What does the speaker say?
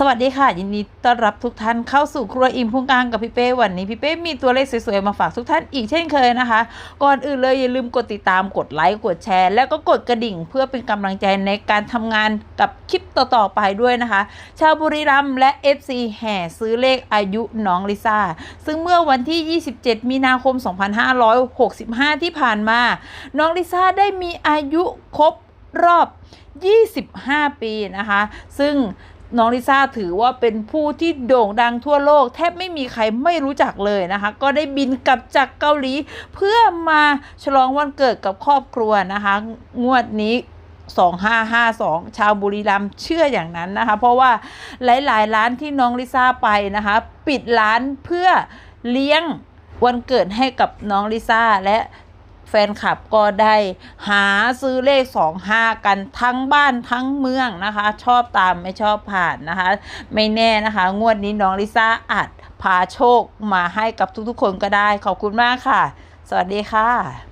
สวัสดีค่ะ ยินดีต้อนรับทุกท่านเข้าสู่ครัวอิ่มพุงกลางกับพี่เป้วันนี้พี่เป้มีตัวเลขสวยๆมาฝากทุกท่านอีกเช่นเคยนะคะ ก่อนอื่นเลยอย่าลืมกดติดตามกดไลค์กดแชร์ แล้วก็กดกระดิ่งเพื่อเป็นกำลังใจในการทำงานกับคลิปต่อๆไปด้วยนะคะ ชาวบุรีรัมย์และ FC แห่ซื้อเลขอายุน้องลิซ่าซึ่งเมื่อวันที่ 27 มีนาคม 2565 ที่ผ่านมา น้องลิซ่าได้มีอายุครบรอบ 25 ปีนะคะ ซึ่ง น้องลิซ่าถือว่าเป็นผู้ที่โด่งดังทั่วโลก แทบไม่มีใครไม่รู้จักเลยนะคะ ก็ได้บินกลับจากเกาหลี เพื่อมาฉลองวันเกิดกับครอบครัวนะคะ งวดนี้2552 ชาวบุรีรัมย์เชื่ออย่างนั้นนะคะ เพราะว่าหลาย ๆ ร้านที่น้องลิซ่าไปนะคะ ปิดร้านเพื่อเลี้ยงวันเกิดให้กับน้องลิซ่าและ แฟนคลับก็ได้หาซื้อเลข 25 กันทั้งบ้านทั้งเมืองนะคะ ชอบตามไม่ชอบผ่านนะคะ ไม่แน่นะคะ งวดนี้น้องลิซ่าอาจพาโชคมาให้กับทุกๆคนก็ได้ ขอบคุณมากค่ะ สวัสดีค่ะ